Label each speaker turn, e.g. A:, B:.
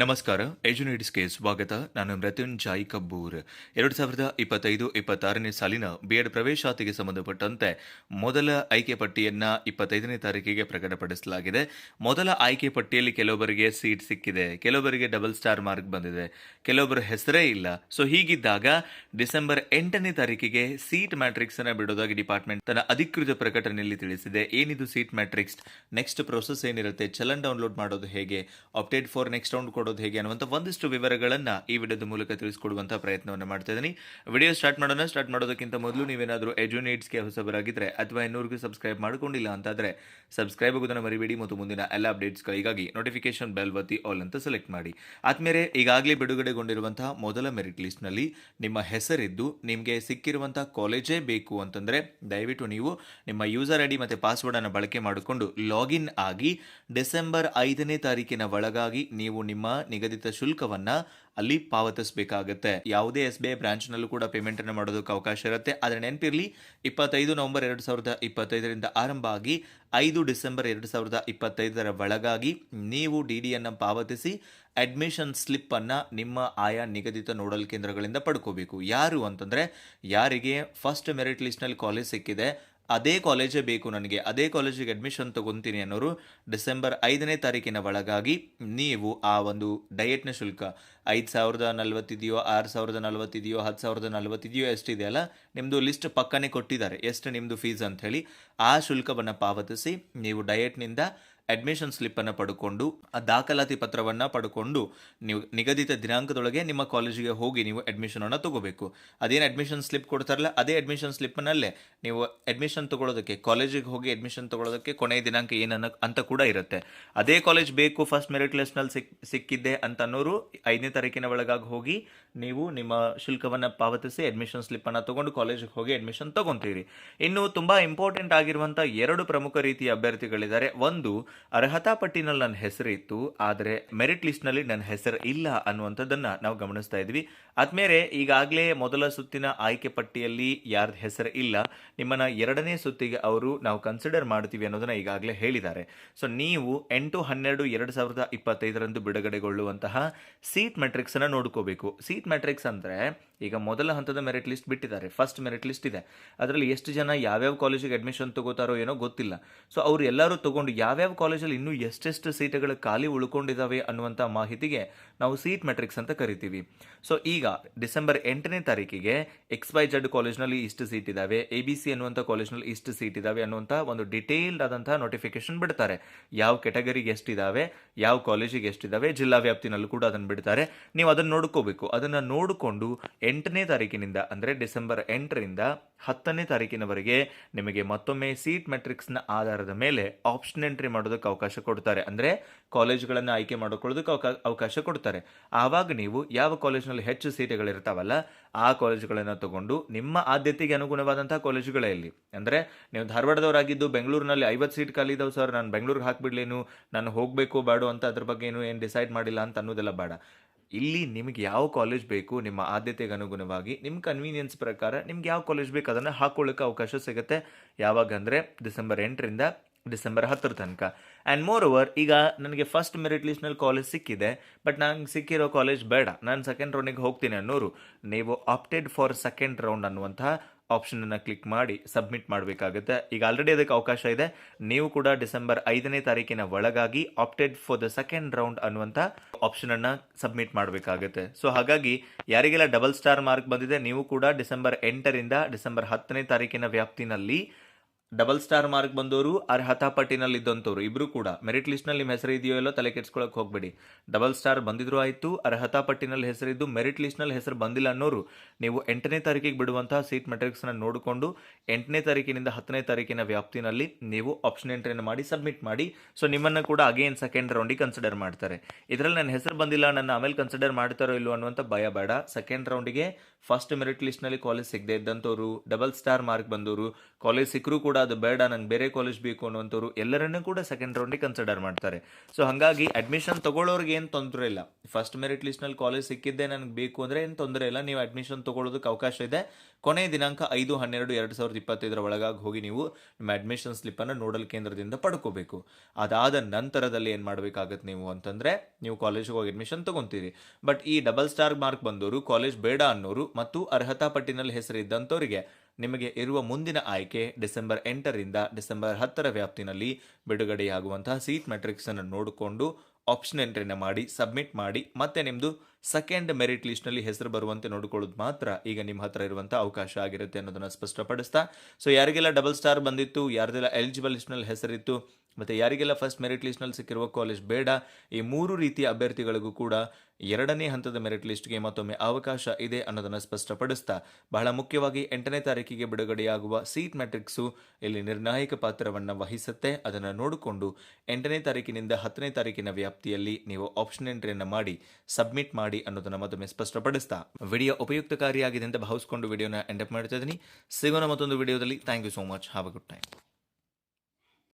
A: ನಮಸ್ಕಾರ ಎಜುನೇಟ್ಸ್ಗೆ ಸ್ವಾಗತ. ನಾನು ಮೃತ್ಯುಂಜಾಯ್ ಕಬ್ಬೂರ್. ಎರಡು ಸಾವಿರದ ಇಪ್ಪತ್ತೈದು, ಇಪ್ಪತ್ತಾರನೇ ಸಾಲಿನ ಬಿಎಡ್ ಪ್ರವೇಶಾತಿಗೆ ಸಂಬಂಧಪಟ್ಟಂತೆ ಮೊದಲ ಆಯ್ಕೆ ಪಟ್ಟಿಯನ್ನ ಇಪ್ಪತ್ತೈದನೇ ತಾರೀಕಿಗೆ ಪ್ರಕಟಪಡಿಸಲಾಗಿದೆ. ಮೊದಲ ಆಯ್ಕೆ ಪಟ್ಟಿಯಲ್ಲಿ ಕೆಲವೊಬ್ಬರಿಗೆ ಸೀಟ್ ಸಿಕ್ಕಿದೆ. ಕೆಲವೊಬ್ಬರಿಗೆ ಡಬಲ್ ಸ್ಟಾರ್ ಮಾರ್ಕ್ ಬಂದಿದೆ. ಕೆಲವೊಬ್ಬರ ಹೆಸರೇ ಇಲ್ಲ. ಸೊ ಹೀಗಿದ್ದಾಗ ಡಿಸೆಂಬರ್ ಎಂಟನೇ ತಾರೀಕಿಗೆ ಸೀಟ್ ಮ್ಯಾಟ್ರಿಕ್ಸ್ ಅನ್ನ ಬಿಡೋದಾಗಿ ಡಿಪಾರ್ಟ್ಮೆಂಟ್ ತನ್ನ ಅಧಿಕೃತ ಪ್ರಕಟಣೆಯಲ್ಲಿ ತಿಳಿಸಿದೆ. ಏನಿದು ಸೀಟ್ ಮ್ಯಾಟ್ರಿಕ್ಸ್? ನೆಕ್ಸ್ಟ್ ಪ್ರೊಸೆಸ್ ಏನಿರುತ್ತೆ? ಚಲನ್ ಡೌನ್ಲೋಡ್ ಮಾಡೋದು ಹೇಗೆ? ಅಪ್ಡೇಟ್ ಫಾರ್ ನೆಕ್ಸ್ಟ್ ರೌಂಡ್ ಹೇಗೆ ಅನ್ನುವಂಥ ಒಂದಿಷ್ಟು ವಿವರಗಳನ್ನ ಈ ವಿಡಿಯೋದ ಮೂಲಕ ತಿಳಿಸ್ಕೊಡುವಂಥ ಪ್ರಯತ್ನವನ್ನು ಮಾಡ್ತಾ ಇದ್ದೀನಿ ವಿಡಿಯೋ ಸ್ಟಾರ್ಟ್ ಮಾಡೋಣ. ಸ್ಟಾರ್ಟ್ ಮಾಡೋದಕ್ಕಿಂತ ಮೊದಲು ನೀವೇನಾದರೂ ಎಜುನೇಟ್ಸ್ಗೆ ಹೊಸಬರಾಗಿದ್ದರೆ ಅಥವಾ ಇನ್ನೂರಿಗೂ ಸಬ್ಸ್ಕ್ರೈಬ್ ಮಾಡ್ಕೊಂಡಿಲ್ಲ ಅಂತಾದರೆ ಸಬ್ಸ್ಕ್ರೈಬ್ ಆಗೋದನ್ನು ಮರಿಬೇಡಿ ಮತ್ತು ಮುಂದಿನ ಎಲ್ಲ ಅಪ್ಡೇಟ್ಸ್ಗಳಿಗಾಗಿ ನೋಟಿಫಿಕೇಶನ್ ಬೆಲ್ ಒತ್ತಿ ಆಲ್ ಅಂತ ಸೆಲೆಕ್ಟ್ ಮಾಡಿ. ಆದಮೇಲೆ ಈಗಾಗಲೇ ಬಿಡುಗಡೆಗೊಂಡಿರುವಂತಹ ಮೊದಲ ಮೆರಿಟ್ ಲಿಸ್ಟ್ನಲ್ಲಿ ನಿಮ್ಮ ಹೆಸರಿದ್ದು, ನಿಮಗೆ ಸಿಕ್ಕಿರುವಂಥ ಕಾಲೇಜೇ ಬೇಕು ಅಂತಂದರೆ ದಯವಿಟ್ಟು ನೀವು ನಿಮ್ಮ ಯೂಸರ್ ಐ ಡಿ ಮತ್ತು ಪಾಸ್ವರ್ಡನ್ನು ಬಳಕೆ ಮಾಡಿಕೊಂಡು ಲಾಗಿನ್ ಆಗಿ ಡಿಸೆಂಬರ್ ಐದನೇ ತಾರೀಕಿನ ಒಳಗಾಗಿ ನೀವು ನಿಮ್ಮ ನಿಗದಿತ ಶುಲ್ಕವನ್ನ ಅಲ್ಲಿ ಪಾವತಿಸಬೇಕಾಗತ್ತೆ. ಯಾವುದೇ ಎಸ್ ಬಿ ಐ ಬ್ರಾಂಚ್ನಲ್ಲೂ ಕೂಡ ಪೇಮೆಂಟ್ ಅನ್ನು ಮಾಡೋದಕ್ಕೆ ಅವಕಾಶ ಇರುತ್ತೆ. ಆದರೆ ನೆನಪಿರಲಿ, ಇಪ್ಪತ್ತೈದು ನವೆಂಬರ್ ಎರಡು ಸಾವಿರದ ಇಪ್ಪತ್ತೈದರಿಂದ ಆರಂಭ ಆಗಿ ಐದು ಡಿಸೆಂಬರ್ ಎರಡು ಸಾವಿರದ ಇಪ್ಪತ್ತೈದರ ಒಳಗಾಗಿ ನೀವು ಡಿ ಡಿಯನ್ನು ಪಾವತಿಸಿ ಅಡ್ಮಿಷನ್ ಸ್ಲಿಪ್ಪನ್ನು ನಿಮ್ಮ ಆಯಾ ನಿಗದಿತ ನೋಡಲ್ ಕೇಂದ್ರಗಳಿಂದ ಪಡ್ಕೋಬೇಕು. ಯಾರು ಅಂತಂದರೆ, ಯಾರಿಗೆ ಫಸ್ಟ್ ಮೆರಿಟ್ ಲಿಸ್ಟ್ನಲ್ಲಿ ಕಾಲೇಜ್ ಸಿಕ್ಕಿದೆ ಅದೇ ಕಾಲೇಜೇ ಬೇಕು ನನಗೆ, ಅದೇ ಕಾಲೇಜಿಗೆ ಅಡ್ಮಿಷನ್ ತಗೊಂತೀನಿ ಅನ್ನೋರು ಡಿಸೆಂಬರ್ ಐದನೇ ತಾರೀಕಿನ ಒಳಗಾಗಿ ನೀವು ಆ ಒಂದು ಡಯೆಟ್ನ ಶುಲ್ಕ, ಐದು ಸಾವಿರದ ನಲ್ವತ್ತಿದೆಯೋ, ಆರು ಸಾವಿರದ ನಲ್ವತ್ತಿದೆಯೋ ಹತ್ತು ಸಾವಿರದ ನಲ್ವತ್ತಿದೆಯೋ ಎಷ್ಟಿದೆಯಲ್ಲ ನಿಮ್ಮದು ಲಿಸ್ಟ್ ಪಕ್ಕನೇ ಕೊಟ್ಟಿದ್ದಾರೆ, ಎಷ್ಟು ನಿಮ್ಮದು ಫೀಸ್ ಅಂತ ಹೇಳಿ ಆ ಶುಲ್ಕವನ್ನು ಪಾವತಿಸಿ ನೀವು ಡಯಟ್ನಿಂದ ಅಡ್ಮಿಷನ್ ಸ್ಲಿಪ್ಪನ್ನು ಪಡ್ಕೊಂಡು, ಆ ದಾಖಲಾತಿ ಪತ್ರವನ್ನು ಪಡ್ಕೊಂಡು ನೀವು ನಿಗದಿತ ದಿನಾಂಕದೊಳಗೆ ನಿಮ್ಮ ಕಾಲೇಜಿಗೆ ಹೋಗಿ ನೀವು ಅಡ್ಮಿಷನನ್ನು ತಗೋಬೇಕು. ಅದೇನು ಅಡ್ಮಿಷನ್ ಸ್ಲಿಪ್ ಕೊಡ್ತಾರಲ್ಲ, ಅದೇ ಅಡ್ಮಿಷನ್ ಸ್ಲಿಪ್ನಲ್ಲೇ ನೀವು ಅಡ್ಮಿಷನ್ ತಗೊಳ್ಳೋದಕ್ಕೆ ಕಾಲೇಜಿಗೆ ಹೋಗಿ ಅಡ್ಮಿಷನ್ ತಗೊಳ್ಳೋದಕ್ಕೆ ಕೊನೆಯ ದಿನಾಂಕ ಏನನ್ನ ಅಂತ ಕೂಡ ಇರುತ್ತೆ. ಅದೇ ಕಾಲೇಜ್ ಬೇಕು ಫಸ್ಟ್ ಮೆರಿಟ್ ಲಿಸ್ಟ್ನಲ್ಲಿ ಸಿಕ್, ಸಿಕ್ಕಿದ್ದೆ ಅಂತ ಅನ್ನೋರು ಐದನೇ ತಾರೀಕಿನ ಒಳಗಾಗಿ ಹೋಗಿ ನೀವು ನಿಮ್ಮ ಶುಲ್ಕವನ್ನು ಪಾವತಿಸಿ ಅಡ್ಮಿಷನ್ ಸ್ಲಿಪ್ಪನ್ನು ತಗೊಂಡು ಕಾಲೇಜಿಗೆ ಹೋಗಿ ಅಡ್ಮಿಷನ್ ತಗೊಂತೀರಿ. ಇನ್ನು ತುಂಬ ಇಂಪಾರ್ಟೆಂಟ್ ಆಗಿರುವಂಥ ಎರಡು ಪ್ರಮುಖ ರೀತಿಯ ಅಭ್ಯರ್ಥಿಗಳಿದ್ದಾರೆ. ಒಂದು ಅರ್ಹತಾ ಪಟ್ಟಿನಲ್ಲಿ ನನ್ನ ಹೆಸರು ಇತ್ತು, ಆದರೆ ಮೆರಿಟ್ ಲಿಸ್ಟ್ನಲ್ಲಿ ನನ್ನ ಹೆಸರು ಇಲ್ಲ ಅನ್ನುವಂಥದ್ದನ್ನು ನಾವು ಗಮನಿಸ್ತಾ ಇದ್ವಿ. ಆದ್ಮೇಲೆ ಈಗಾಗಲೇ ಮೊದಲ ಸುತ್ತಿನ ಆಯ್ಕೆ ಪಟ್ಟಿಯಲ್ಲಿ ಯಾರ್ದ ಹೆಸರು ಇಲ್ಲ, ನಿಮ್ಮನ್ನ ಎರಡನೇ ಸುತ್ತಿಗೆ ಅವರು ನಾವು ಕನ್ಸಿಡರ್ ಮಾಡ್ತೀವಿ ಅನ್ನೋದನ್ನ ಈಗಾಗಲೇ ಹೇಳಿದ್ದಾರೆ. ಸೊ ನೀವು ಎಂಟು, ಹನ್ನೆರಡು, ಎರಡು ಸಾವಿರದ ಇಪ್ಪತ್ತೈದರಂದು ಬಿಡುಗಡೆಗೊಳ್ಳುವಂತಹ ಸೀಟ್ ಮೆಟ್ರಿಕ್ಸ್ ಅನ್ನ ನೋಡ್ಕೋಬೇಕು. ಸೀಟ್ ಮೆಟ್ರಿಕ್ಸ್ ಅಂದ್ರೆ ಈಗ ಮೊದಲ ಹಂತದ ಮೆರಿಟ್ ಲಿಸ್ಟ್ ಬಿಟ್ಟಿದ್ದಾರೆ. ಫಸ್ಟ್ ಮೆರಿಟ್ ಲಿಸ್ಟ್ ಇದೆ. ಅದರಲ್ಲಿ ಎಷ್ಟು ಜನ ಯಾವ್ಯಾವ ಕಾಲೇಜಿಗೆ ಅಡ್ಮಿಷನ್ ತಗೋತಾರೋ ಏನೋ ಗೊತ್ತಿಲ್ಲ. ಸೊ ಅವ್ರು ಎಲ್ಲರೂ ತಗೊಂಡು ಯಾವ್ಯಾವ ಕಾಲೇಜಲ್ಲಿ ಇನ್ನೂ ಎಷ್ಟೆಷ್ಟು ಸೀಟ್ಗಳು ಖಾಲಿ ಉಳ್ಕೊಂಡಿದ್ದಾವೆ ಅನ್ನುವಂಥ ಮಾಹಿತಿಗೆ ನಾವು ಸೀಟ್ ಮೆಟ್ರಿಕ್ಸ್ ಅಂತ ಕರಿತೀವಿ. ಸೊ ಈಗ ಡಿಸೆಂಬರ್ ಎಂಟನೇ ತಾರೀಕಿಗೆ ಎಕ್ಸ್ ವೈ ಜೆಡ್ ಕಾಲೇಜ್ನಲ್ಲಿ ಇಷ್ಟು ಸೀಟ್ ಇದ್ದಾವೆ ಎ ಬಿ ಸಿ ಅನ್ನುವಂಥ ಕಾಲೇಜ್ನಲ್ಲಿ ಇಷ್ಟು ಸೀಟ್ ಇದ್ದಾವೆ ಅನ್ನುವಂಥ ಒಂದು ಡಿಟೇಲ್ಡ್ ಆದಂತಹ ನೋಟಿಫಿಕೇಶನ್ ಬಿಡ್ತಾರೆ. ಯಾವ ಕೆಟಗರಿಗೆ ಎಷ್ಟಿದ್ದಾವೆ ಯಾವ ಕಾಲೇಜಿಗೆ ಎಷ್ಟಿದ್ದಾವೆ ಜಿಲ್ಲಾ ವ್ಯಾಪ್ತಿನಲ್ಲೂ ಕೂಡ ಅದನ್ನು ಬಿಡ್ತಾರೆ. ನೀವು ಅದನ್ನು ನೋಡ್ಕೋಬೇಕು. ಅದನ್ನು ನೋಡಿಕೊಂಡು ಎಂಟನೇ ತಾರೀಕಿನಿಂದ, ಅಂದರೆ ಡಿಸೆಂಬರ್ ಎಂಟರಿಂದ ಹತ್ತನೇ ತಾರೀಕಿನವರೆಗೆ ನಿಮಗೆ ಮತ್ತೊಮ್ಮೆ ಸೀಟ್ ಮೆಟ್ರಿಕ್ಸ್ನ ಆಧಾರದ ಮೇಲೆ ಆಪ್ಷನ್ ಎಂಟ್ರಿ ಮಾಡೋದಕ್ಕೆ ಅವಕಾಶ ಕೊಡ್ತಾರೆ. ಅಂದರೆ ಕಾಲೇಜುಗಳನ್ನು ಆಯ್ಕೆ ಮಾಡಿಕೊಳ್ಳೋದಕ್ಕೆ ಅವಕಾ, ಅವಕಾಶ ಕೊಡ್ತಾರೆ. ಆವಾಗ ನೀವು ಯಾವ ಕಾಲೇಜ್ನಲ್ಲಿ ಹೆಚ್ಚು ಸೀಟುಗಳಿರ್ತಾವಲ್ಲ, ಆ ಕಾಲೇಜುಗಳನ್ನು ತಗೊಂಡು ನಿಮ್ಮ ಆದ್ಯತೆಗೆ ಅನುಗುಣವಾದಂಥ ಕಾಲೇಜುಗಳೇ ಇಲ್ಲಿ. ಅಂದರೆ ನೀವು ಧಾರವಾಡದವರಾಗಿದ್ದು ಬೆಂಗಳೂರಿನಲ್ಲಿ ಐವತ್ತು ಸೀಟ್ ಇದಾವೆ ಸರ್, ನಾನು ಬೆಂಗಳೂರಿಗೆ ಹಾಕ್ಬಿಡ್ಲೇನು, ನಾನು ಹೋಗಬೇಕು, ಬೇಡ ಅಂತ ಅದ್ರ ಬಗ್ಗೆ ಏನು ಏನು ಡಿಸೈಡ್ ಮಾಡಿಲ್ಲ ಅಂತ ಅನ್ನೋದೆಲ್ಲ ಬೇಡ. ಇಲ್ಲಿ ನಿಮಗೆ ಯಾವ ಕಾಲೇಜ್ ಬೇಕು, ನಿಮ್ಮ ಆದ್ಯತೆಗೆ ಅನುಗುಣವಾಗಿ ನಿಮ್ಮ ಕನ್ವೀನಿಯನ್ಸ್ ಪ್ರಕಾರ ನಿಮ್ಗೆ ಯಾವ ಕಾಲೇಜ್ ಬೇಕು ಅದನ್ನು ಹಾಕೊಳ್ಳೋಕೆ ಅವಕಾಶ ಸಿಗುತ್ತೆ. ಯಾವಾಗ ಅಂದರೆ ಡಿಸೆಂಬರ್ ಎಂಟರಿಂದ ಡಿಸೆಂಬರ್ ಹತ್ತರ ತನಕ. ಆ್ಯಂಡ್ ಮೋರ್ ಓವರ್ ಈಗ ನನಗೆ ಫಸ್ಟ್ ಮೆರಿಟ್ ಲಿಸ್ಟ್ನಲ್ಲಿ ಕಾಲೇಜ್ ಸಿಕ್ಕಿದೆ ಬಟ್ ನಂಗೆ ಸಿಕ್ಕಿರೋ ಕಾಲೇಜ್ ಬೇಡ. ನಾನು ಸೆಕೆಂಡ್ ರೌಂಡಿಗೆ ಹೋಗ್ತೀನಿ ಅನ್ನೋರು, ನೀವು ಆಪ್ಟೆಡ್ ಫಾರ್ ಸೆಕೆಂಡ್ ರೌಂಡ್ ಅನ್ನುವಂತಹ ಆಪ್ಷನನ್ನು ಕ್ಲಿಕ್ ಮಾಡಿ ಸಬ್ಮಿಟ್ ಮಾಡಬೇಕಾಗುತ್ತೆ. ಈಗ ಆಲ್ರೆಡಿ ಅದಕ್ಕೆ ಅವಕಾಶ ಇದೆ. ನೀವು ಕೂಡ ಡಿಸೆಂಬರ್ ಐದನೇ ತಾರೀಕಿನ ಒಳಗಾಗಿ opted for the second round ಅನ್ನುವಂಥ ಆಪ್ಷನನ್ನು ಸಬ್ಮಿಟ್ ಮಾಡಬೇಕಾಗುತ್ತೆ. ಸೊ ಹಾಗಾಗಿ ಯಾರಿಗೆಲ್ಲ ಡಬಲ್ ಸ್ಟಾರ್ ಮಾರ್ಕ್ ಬಂದಿದೆ, ನೀವು ಕೂಡ ಡಿಸೆಂಬರ್ ಎಂಟರಿಂದ ಡಿಸೆಂಬರ್ ಹತ್ತನೇ ತಾರೀಕಿನ ವ್ಯಾಪ್ತಿನಲ್ಲಿ ಡಬಲ್ ಸ್ಟಾರ್ ಮಾರ್ಕ್ ಬಂದವರು ಅರ್ಹತಾ ಪಟ್ಟಿನಲ್ಲಿ ಇದ್ದಂಥವ್ರು ಇಬ್ರು ಕೂಡ. ಮೆರಿಟ್ ಲಿಸ್ಟ್ನಲ್ಲಿ ನಿಮ್ಮ ಹೆಸರು ಇದೆಯೋ ಎಲ್ಲೋ ತಲೆ ಕೆಡ್ಸ್ಕೊಳಕ್ ಹೋಗ್ಬೇಡಿ. ಡಬಲ್ ಸ್ಟಾರ್ ಬಂದಿದ್ರು ಆಯಿತು ಅರ್ಹತಾ ಪಟ್ಟಿನಲ್ಲಿ ಹೆಸರಿದ್ದು ಮೆರಿಟ್ ಲಿಸ್ಟ್ನಲ್ಲಿ ಹೆಸರು ಬಂದಿಲ್ಲ ಅನ್ನೋರು, ನೀವು ಎಂಟನೇ ತಾರೀಕಿಗೆ ಬಿಡುವಂತಹ ಸೀಟ್ ಮೆಟ್ರಿಕ್ಸ್ನ ನೋಡಿಕೊಂಡು, ಎಂಟನೇ ತಾರೀಕಿನಿಂದ ಹತ್ತನೇ ತಾರೀಕಿನ ವ್ಯಾಪ್ತಿನಲ್ಲಿ ನೀವು ಆಪ್ಷನ್ ಎಂಟ್ರಿಯನ್ನು ಮಾಡಿ ಸಬ್ಮಿಟ್ ಮಾಡಿ. ಸೊ ನಿಮ್ಮನ್ನು ಕೂಡ ಅಗೇನ್ ಸೆಕೆಂಡ್ ರೌಂಡಿಗೆ ಕನ್ಸಿಡರ್ ಮಾಡ್ತಾರೆ. ಇದರಲ್ಲಿ ನನ್ನ ಹೆಸರು ಬಂದಿಲ್ಲ ನನ್ನ ಆಮೇಲೆ ಕನ್ಸಿಡರ್ ಮಾಡ್ತಾರೋ ಇಲ್ಲೋ ಅನ್ನುವಂಥ ಭಯ ಬೇಡ. ಸೆಕೆಂಡ್ ರೌಂಡಿಗೆ ಫಸ್ಟ್ ಮೆರಿಟ್ ಲಿಸ್ಟ್ನಲ್ಲಿ ಕಾಲೇಜ್ ಸಿಗದೆ ಇದ್ದಂಥವ್ರು ಡಬಲ್ ಸ್ಟಾರ್ ಮಾರ್ಕ್ ಬಂದವರು ಕಾಲೇಜ್ ಸಿಕ್ಕರೂ ಕೂಡ ಅದು ಬೇಡ, ನಂಗೆ ಬೇರೆ ಕಾಲೇಜ್ ಬೇಕು ಅನ್ನುವಂಥವ್ರು ಎಲ್ಲರನ್ನೂ ಕೂಡ ಸೆಕೆಂಡ್ ರೌಂಡಿಗೆ ಕನ್ಸಿಡರ್ ಮಾಡ್ತಾರೆ. ಸೊ ಹಾಗಾಗಿ ಅಡ್ಮಿಷನ್ ತಗೊಳ್ಳೋರ್ಗೆ ಏನು ತೊಂದರೆ ಇಲ್ಲ. ಫಸ್ಟ್ ಮೆರಿಟ್ ಲಿಸ್ಟ್ನಲ್ಲಿ ಕಾಲೇಜ್ ಸಿಕ್ಕಿದ್ದೆ ನನಗೆ ಬೇಕು ಅಂದರೆ ಏನು ತೊಂದರೆ ಇಲ್ಲ. ನೀವು ಅಡ್ಮಿಷನ್ ತಗೊಳ್ಳೋದಕ್ಕೆ ಅವಕಾಶ ಇದೆ. ಕೊನೆ ದಿನಾಂಕ ಐದು, ಹನ್ನೆರಡು, ಎರಡು ಸಾವಿರದ ಇಪ್ಪತ್ತೈದರ ಒಳಗಾಗಿ ಹೋಗಿ ನೀವು ನಿಮ್ಮ ಅಡ್ಮಿಷನ್ ಸ್ಲಿಪ್ಪನ್ನು ನೋಡಲ್ ಕೇಂದ್ರದಿಂದ ಪಡ್ಕೋಬೇಕು. ಅದಾದ ನಂತರದಲ್ಲಿ ಏನು ಮಾಡಬೇಕಾಗತ್ತೆ ನೀವು ಅಂತಂದರೆ, ನೀವು ಕಾಲೇಜಿಗೆ ಹೋಗಿ ಅಡ್ಮಿಷನ್ ತಗೊಂತೀರಿ. ಬಟ್ ಈ ಡಬಲ್ ಸ್ಟಾರ್ ಮಾರ್ಕ್ ಬಂದವರು ಕಾಲೇಜ್ ಬೇಡ ಅನ್ನೋರು ಮತ್ತು ಅರ್ಹತಾ ಪಟ್ಟಿನಲ್ಲಿ ಹೆಸರಿದ್ದಂಥವರಿಗೆ ನಿಮಗೆ ಇರುವ ಮುಂದಿನ ಆಯ್ಕೆ ಡಿಸೆಂಬರ್ ಎಂಟರಿಂದ ಡಿಸೆಂಬರ್ ಹತ್ತರ ವ್ಯಾಪ್ತಿನಲ್ಲಿ ಬಿಡುಗಡೆಯಾಗುವಂತಹ ಸೀಟ್ ಮೆಟ್ರಿಕ್ಸನ್ನು ನೋಡಿಕೊಂಡು ಆಪ್ಷನ್ ಎಂಟ್ರಿನ ಮಾಡಿ, ಸಬ್ಮಿಟ್ ಮಾಡಿ, ಮತ್ತೆ ನಿಮ್ಮದು ಸೆಕೆಂಡ್ ಮೆರಿಟ್ ಲಿಸ್ಟ್ನಲ್ಲಿ ಹೆಸರು ಬರುವಂತೆ ನೋಡಿಕೊಳ್ಳೋದು ಮಾತ್ರ ಈಗ ನಿಮ್ಮ ಹತ್ರ ಇರುವಂಥ ಅವಕಾಶ ಆಗಿರುತ್ತೆ ಅನ್ನೋದನ್ನು ಸ್ಪಷ್ಟಪಡಿಸ್ತಾ. ಸೊ ಯಾರಿಗೆಲ್ಲ ಡಬಲ್ ಸ್ಟಾರ್ ಬಂದಿತ್ತು, ಯಾರ್ದೆಲ್ಲ ಎಲಿಜಿಬಲ್ ಲಿಸ್ಟ್ನಲ್ಲಿ ಹೆಸರಿತ್ತು ಮತ್ತು ಯಾರಿಗೆಲ್ಲ ಫಸ್ಟ್ ಮೆರಿಟ್ ಲಿಸ್ಟ್ನಲ್ಲಿ ಸಿಕ್ಕಿರುವ ಕಾಲೇಜ್ ಬೇಡ, ಈ ಮೂರು ರೀತಿಯ ಅಭ್ಯರ್ಥಿಗಳಿಗೂ ಕೂಡ ಎರಡನೇ ಹಂತದ ಮೆರಿಟ್ ಲಿಸ್ಟ್ಗೆ ಮತ್ತೊಮ್ಮೆ ಅವಕಾಶ ಇದೆ ಅನ್ನೋದನ್ನು ಸ್ಪಷ್ಟಪಡಿಸ್ತಾ, ಬಹಳ ಮುಖ್ಯವಾಗಿ ಎಂಟನೇ ತಾರೀಕಿಗೆ ಬಿಡುಗಡೆಯಾಗುವ ಸೀಟ್ ಮ್ಯಾಟ್ರಿಕ್ಸು ಇಲ್ಲಿ ನಿರ್ಣಾಯಕ ಪಾತ್ರವನ್ನು ವಹಿಸುತ್ತೆ. ಅದನ್ನು ನೋಡಿಕೊಂಡು ಎಂಟನೇ ತಾರೀಕಿನಿಂದ ಹತ್ತನೇ ತಾರೀಕಿನ ವ್ಯಾಪ್ತಿಯಲ್ಲಿ ನೀವು ಆಪ್ಷನ್ ಎಂಟ್ರಿಯನ್ನು ಮಾಡಿ ಸಬ್ಮಿಟ್ ಮಾಡಿ ಅನ್ನೋದನ್ನು ಮತ್ತೊಮ್ಮೆ ಸ್ಪಷ್ಟಪಡಿಸ್ತಾ. ವಿಡಿಯೋ ಉಪಯುಕ್ತಕಾರಿಯಾಗಿದೆ ಅಂತ ಭಾವಿಸ್ಕೊಂಡು ವಿಡಿಯೋನ ಎಂಡಪ್ ಮಾಡ್ತಾ ಇದ್ದೀನಿ. ಸಿಗೋಣ ಮತ್ತೊಂದು ವಿಡಿಯೋದಲ್ಲಿ thank you so much have a good time